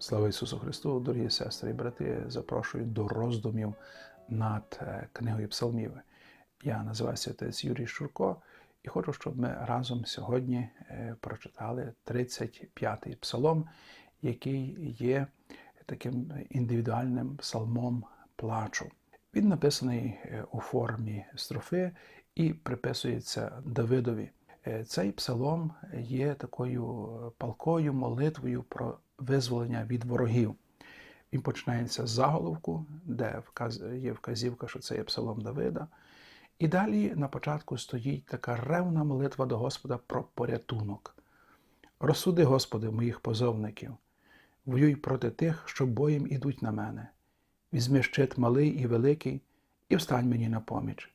Слава Ісусу Христу, дорогі сестри і брати, запрошую до роздумів над е, книгою Псалмів. Я називаюся отець Юрій Шурко і хочу, щоб ми разом сьогодні е, прочитали 35-й псалом, який є таким індивідуальним псалмом плачу. Він написаний е, у формі строфи і приписується Давидові. Цей псалом є такою палкою молитвою про визволення від ворогів. Він починається з заголовку, де є вказівка, що це є псалом Давида. І далі на початку стоїть така ревна молитва до Господа про порятунок. Розсуди, Господи, моїх позовників, воюй проти тих, що боєм ідуть на мене. Візьми щит малий і великий, і встань мені на поміч.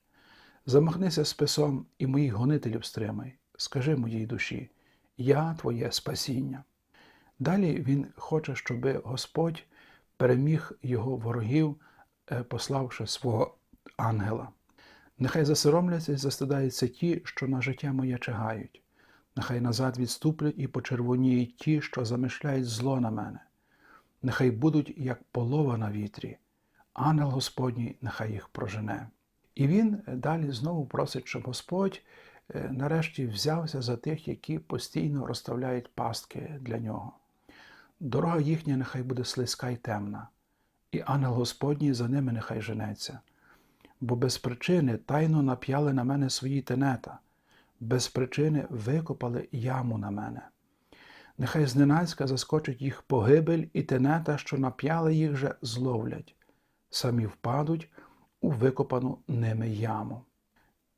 Замахнися списом і моїх гонителів стримай. Скажи моїй душі, я твоє спасіння. Далі він хоче, щоб Господь переміг його ворогів, е, пославши свого ангела. Нехай засоромляться і застидаються ті, що на життя моє чигають. Нехай назад відступлять і почервоніють ті, що замишляють зло на мене. Нехай будуть, як полова на вітрі, ангел Господній нехай їх прожене. І він далі знову просить, щоб Господь е, нарешті взявся за тих, які постійно розставляють пастки для нього. Дорога їхня нехай буде слизька й темна, і ангел Господній за ними нехай женеться. Бо без причини тайно нап'яли на мене свої тенета, без причини викопали яму на мене. Нехай зненацька заскочить їх погибель, і тенета, що нап'яли їх же, зловлять, самі впадуть у викопану ними яму.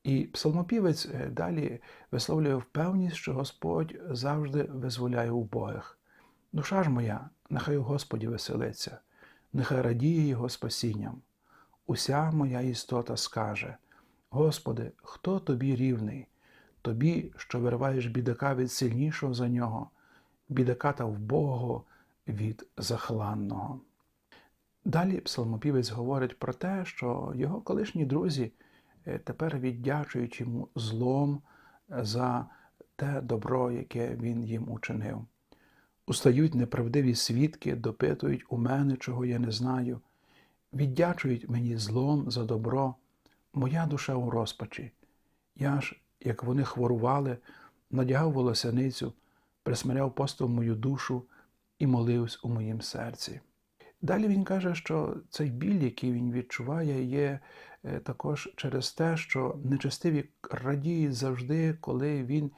І псалмопівець е, далі висловлює впевність, що Господь завжди визволяє убогих. Душа ж моя, нехай у Господі веселиться, нехай радіє Його спасінням. Уся моя істота скаже: Господи, хто тобі рівний? Тобі, що вириваєш бідака від сильнішого за нього, бідака та вбогого від захланного. Далі псалмопівець говорить про те, що його колишні друзі е, тепер віддячують йому злом за те добро, яке він їм учинив. Устають неправдиві свідки, допитують у мене, чого я не знаю, віддячують мені злом за добро, моя душа у розпачі. Я ж, як вони хворували, надягав волосяницю, присмиряв постом мою душу і молився у моїм серці. Далі він каже, що цей біль, який він відчуває, є е, також через те, що нечестиві радіють завжди, коли він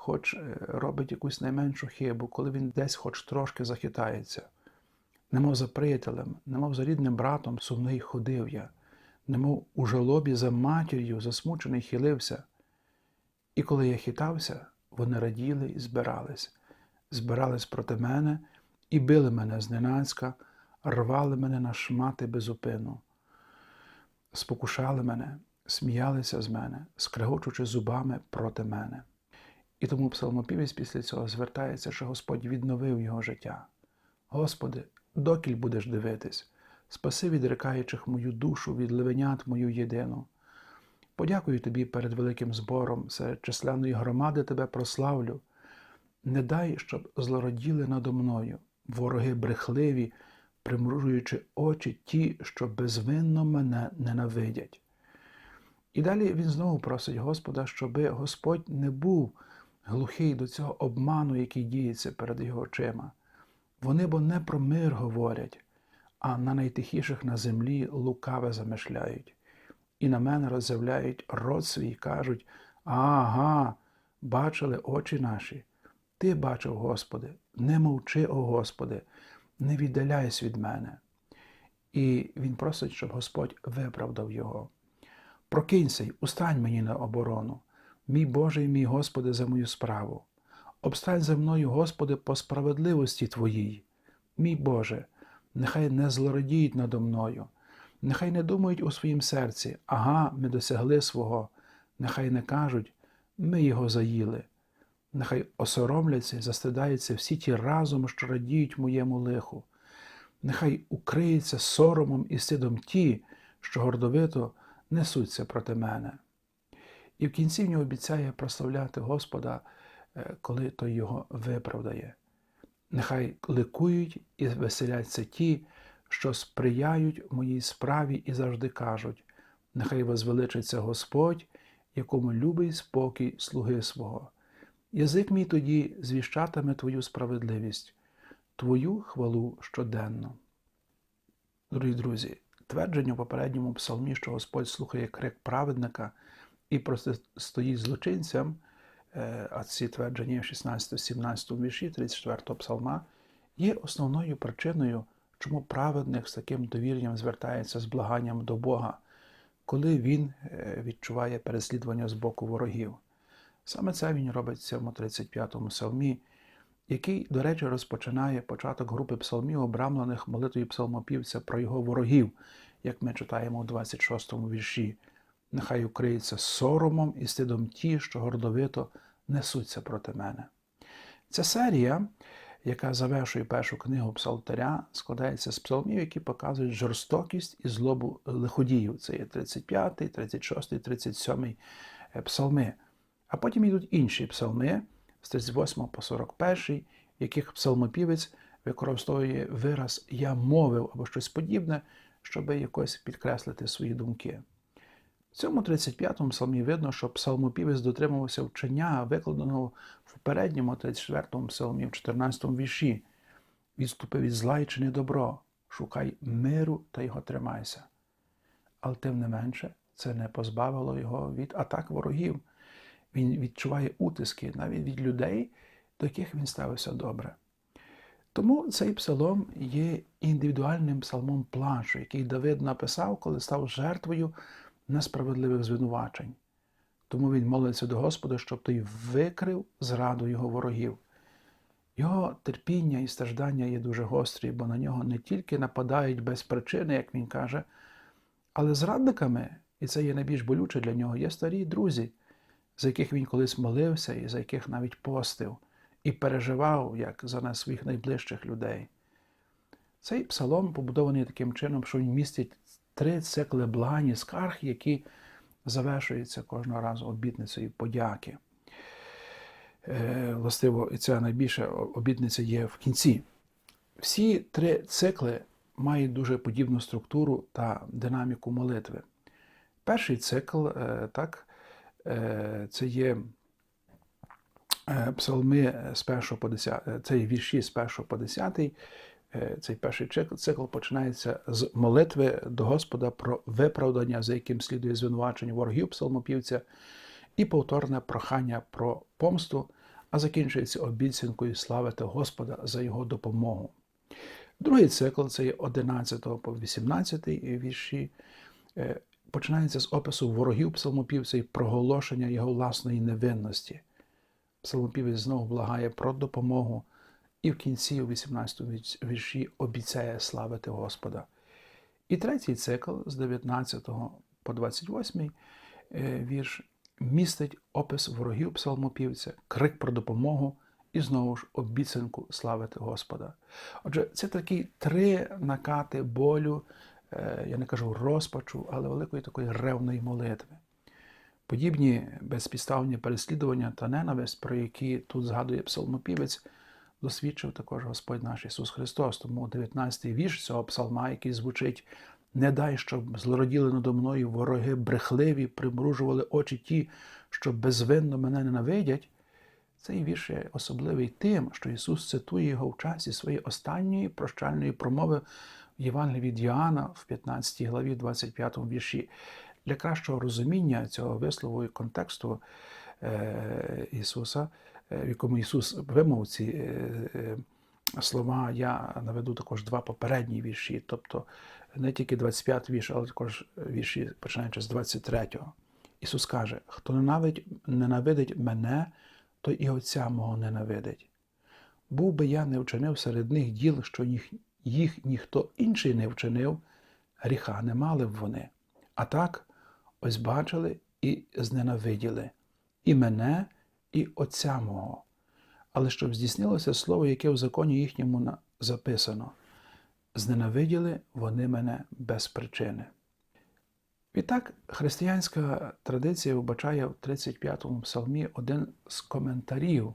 хоч е, робить якусь найменшу хибу, коли він десь хоч трошки захитається. Немов за приятелем, немов за рідним братом сумний ходив я, немов у жалобі за матір'ю засмучений хилився. І коли я хитався, вони раділи і збирались, збирались проти мене і били мене зненацька, рвали мене на шмати безупину, спокушали мене, сміялися з мене, скрегочучи зубами проти мене. І тому псалмопівець після цього звертається, що Господь відновив його життя. Господи, докіль будеш дивитись, спаси відрикаючих мою душу від левенят мою єдину. Подякую тобі перед великим збором, серед численної громади тебе прославлю. Не дай, щоб злороділи надо мною, вороги брехливі, примружуючи очі ті, що безвинно мене ненавидять. І далі він знову просить Господа, щоби Господь не був глухий до цього обману, який діється перед його очима. Вони бо не про мир говорять, а на найтихіших на землі лукаве замишляють. І на мене роззявляють рот свій кажуть: Ага, бачили очі наші. Ти бачив, Господи, не мовчи, о Господи, не віддаляйся від мене. І він просить, щоб Господь виправдав його. Прокинься й устань мені на оборону, мій Боже і мій Господи, за мою справу. Обстань за мною, Господи, по справедливості Твоїй. Мій Боже, нехай не злородіють надо мною, нехай не думають у своїм серці, ага, ми досягли свого, нехай не кажуть, ми його заїли. Нехай осоромляться і застидаються всі ті разом, що радіють моєму лиху. Нехай укриються соромом і стидом ті, що гордовито несуться проти мене. І в кінці він обіцяє прославляти Господа, е, коли той його виправдає. Нехай ликують і веселяться ті, що сприяють моїй справі і завжди кажуть: нехай возвеличиться Господь, якому любий спокій слуги свого. Язик мій тоді звіщатиме Твою справедливість, Твою хвалу щоденно. Дорогі друзі, твердження в попередньому псалмі, що Господь слухає крик праведника і протистоїть злочинцям, е, а ці твердження в 16-17 вірші 34 псалма, є основною причиною, чому праведник з таким довір'ям звертається з благанням до Бога, коли він е, відчуває переслідування з боку ворогів. Саме це він робить в цьому 35-му псалмі, який, до речі, розпочинає початок групи псалмів, обрамлених молитвою псалмопівця про його ворогів, як ми читаємо у 26-му вірші. Нехай укриється соромом і стидом ті, що гордовито несуться проти мене. Ця серія, яка завершує першу книгу Псалтаря, складається з псалмів, які показують жорстокість і злобу лиходіїв. Це є 35, 36, 37 псалми. А потім йдуть інші псалми з 38 по 41, в яких псалмопівець використовує вираз Я мовив або щось подібне, щоб якось підкреслити свої думки. В цьому 35-му псалмі видно, що псалмопівець дотримувався вчення, викладеного в попередньому 34-му псалмі, в 14-му вірші. Відступи від зла і чини добро, шукай миру та його тримайся. Але тим не менше, це не позбавило його від атак ворогів. Він відчуває утиски навіть від людей, до яких він ставився добре. Тому цей псалом є індивідуальним псалмом плачу, який Давид написав, коли став жертвою несправедливих звинувачень. Тому він молиться до Господа, щоб той викрив зраду його ворогів. Його терпіння і страждання є дуже гострі, бо на нього не тільки нападають без причини, як він каже, але зрадниками, і це є найбільш болюче для нього, є старі друзі, за яких він колись молився і за яких навіть постив, і переживав як за нас своїх найближчих людей. Цей псалом побудований таким чином, що він містить три цикли благані скарг, які завершуються кожного разу обітницею подяки. Е, властиво, і ця найбільша обітниця є в кінці. Всі три цикли мають дуже подібну структуру та динаміку молитви. Перший цикл, е, так, е, це є псалми з 1 по 10, це є вірші з 1 по 10, цей перший цикл починається з молитви до Господа про виправдання, за яким слідує звинувачення ворогів псалмопівця, і повторне прохання про помсту, а закінчується обіцянкою славити Господа за його допомогу. Другий цикл це є 11 по 18 вірші. Починається з опису ворогів псалмопівця і проголошення його власної невинності. Псалмопівець знову благає про допомогу і в кінці, у 18 вірші, обіцяє славити Господа. І третій цикл з 19 по 28 вірш містить опис ворогів псалмопівця, крик про допомогу і знову ж обіцянку славити Господа. Отже, це такі три накати болю, я не кажу розпачу, але великої такої ревної молитви. Подібні безпідставні переслідування та ненависть, про які тут згадує псалмопівець, досвідчив також Господь наш Ісус Христос. Тому 19-й вірш цього псалма, який звучить: Не дай, щоб злороділи надо мною вороги брехливі, примружували очі ті, що безвинно мене ненавидять. Цей вірш є особливий тим, що Ісус цитує його в часі своєї останньої прощальної промови в Євангелії від Йоанна в 15 главі, 25 вірші. Для кращого розуміння цього вислову і контексту е, Ісуса в якому Ісус вимов ці е, е, слова, я наведу також два попередні вірші, тобто не тільки 25 вірш, але також вірші, починаючи з 23-го. Ісус каже: хто ненавидить, ненавидить мене, то і Отця мого ненавидить. Був би я не вчинив серед них діл, що їх, їх ніхто інший не вчинив, гріха не мали б вони. А так ось бачили і зненавиділи і мене, і Отця мого, але щоб здійснилося слово, яке в законі їхньому записано. Зненавиділи вони мене без причини. Відтак, християнська традиція вбачає в 35-му псалмі один з коментарів,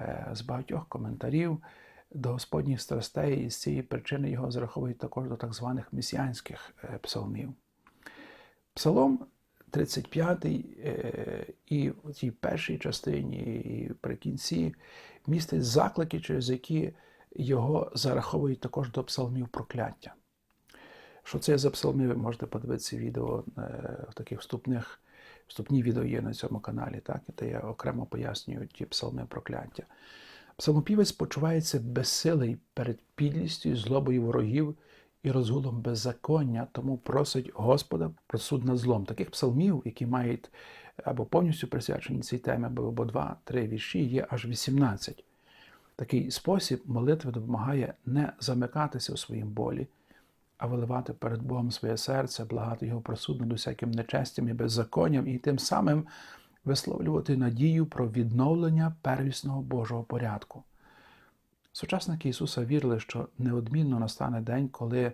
е, з багатьох коментарів до Господніх страстей, і з цієї причини його зараховують також до так званих месіанських е, псалмів. Псалом 35 е, і в цій першій частині, і при кінці містить заклики, через які його зараховують також до псалмів прокляття. Що це за псалми, ви можете подивитися відео е, в таких вступних, вступні відео є на цьому каналі, так, де я окремо пояснюю ті псалми прокляття. Псалмопівець почувається безсилий перед підлістю і злобою ворогів і розгулом беззаконня, тому просить Господа про суд над злом. Таких псалмів, які мають або повністю присвячені цій темі, або два-три вірші, є аж 18. Такий спосіб молитви допомагає не замикатися у своїм болі, а виливати перед Богом своє серце, благати Його про суд над усяким нечестям і беззаконням, і тим самим висловлювати надію про відновлення первісного Божого порядку. Сучасники Ісуса вірили, що неодмінно настане день, коли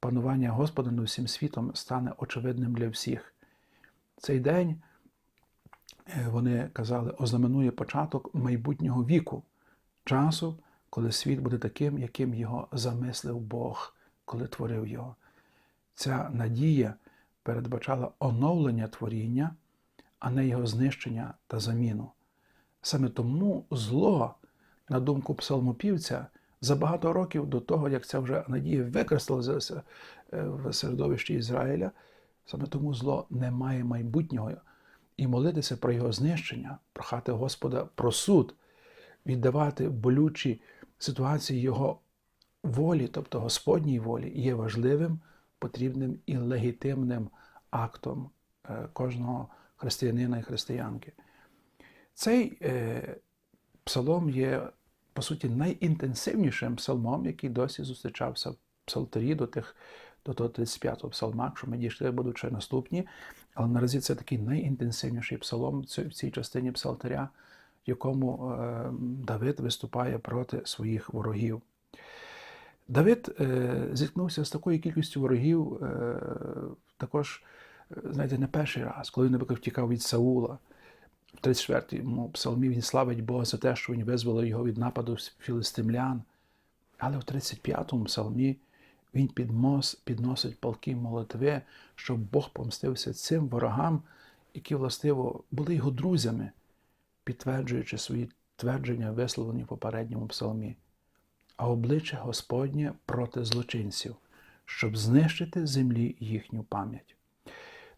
панування Господа над усім світом стане очевидним для всіх. Цей день, е, вони казали, ознаменує початок майбутнього віку, часу, коли світ буде таким, яким його замислив Бог, коли творив його. Ця надія передбачала оновлення творіння, а не його знищення та заміну. Саме тому зло на думку псалмопівця, за багато років до того, як ця вже надія використалася е, в середовищі Ізраїля, саме тому зло не має майбутнього. І молитися про його знищення, прохати Господа про суд, віддавати болючі ситуації Його волі, тобто Господній волі, є важливим, потрібним і легітимним актом е, кожного християнина і християнки. Цей е, псалом є по суті, найінтенсивнішим псалмом, який досі зустрічався в псалтирі до тих, до того 35-го псалма, якщо ми дійшли, будуть ще наступні. Але наразі це такий найінтенсивніший псалом в цій частині псалтиря, в якому е, Давид виступає проти своїх ворогів. Давид е, зіткнувся з такою кількістю ворогів е, також, знаєте, не перший раз, коли він, втікав від Саула. В 34-му псалмі він славить Бога за те, що він визволив його від нападу філистимлян. Але в 35-му псалмі він підмос, підносить палки молитви, щоб Бог помстився цим ворогам, які, властиво, були його друзями, підтверджуючи свої твердження, висловлені в попередньому псалмі, а обличчя Господнє проти злочинців, щоб знищити землі їхню пам'ять.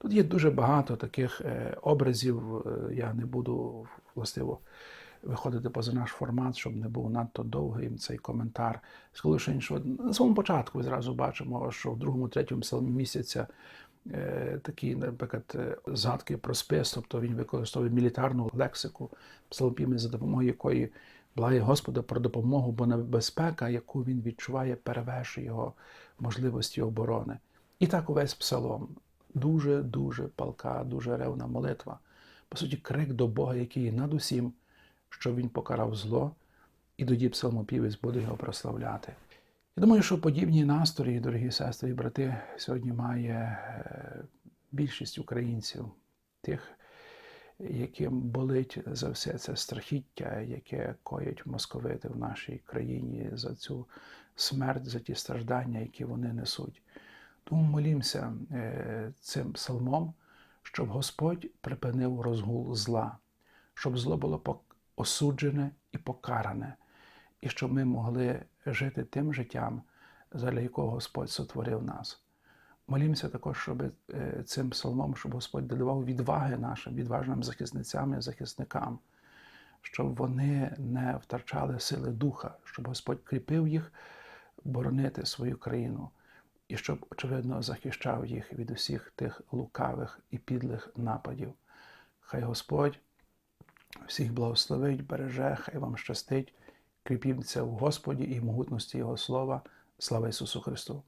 Тут є дуже багато таких е, образів. Е, я не буду властиво виходити поза наш формат, щоб не був надто довгий цей коментар. Скажу, що на самому початку ми зразу бачимо, що в другому, третьому псалмі місяця е, такі, наприклад, згадки про спис, тобто він використовує мілітарну лексику псалмів, за допомогою якої благає Господа про допомогу, бо небезпека, яку він відчуває, перевершує його можливості оборони. І так увесь псалом дуже-дуже палка, дуже ревна молитва. По суті, крик до Бога, який над усім, щоб він покарав зло, і тоді псалмопівець буде його прославляти. Я думаю, що подібні настрої, дорогі сестри і брати, сьогодні має е, більшість українців, тих, яким болить за все це страхіття, яке коять московити в нашій країні за цю смерть, за ті страждання, які вони несуть. Тому молімося е, цим псалмом, щоб Господь припинив розгул зла, щоб зло було осуджене і покаране, і щоб ми могли жити тим життям, задля якого Господь сотворив нас. Молімося також, щоб е, цим псалмом, щоб Господь додавав відваги нашим, відважним захисницям і захисникам, щоб вони не втрачали сили духа, щоб Господь кріпив їх боронити свою країну і щоб, очевидно, захищав їх від усіх тих лукавих і підлих нападів. Хай Господь всіх благословить, береже, хай вам щастить, кріпіться в Господі і в могутності Його слова. Слава Ісусу Христу!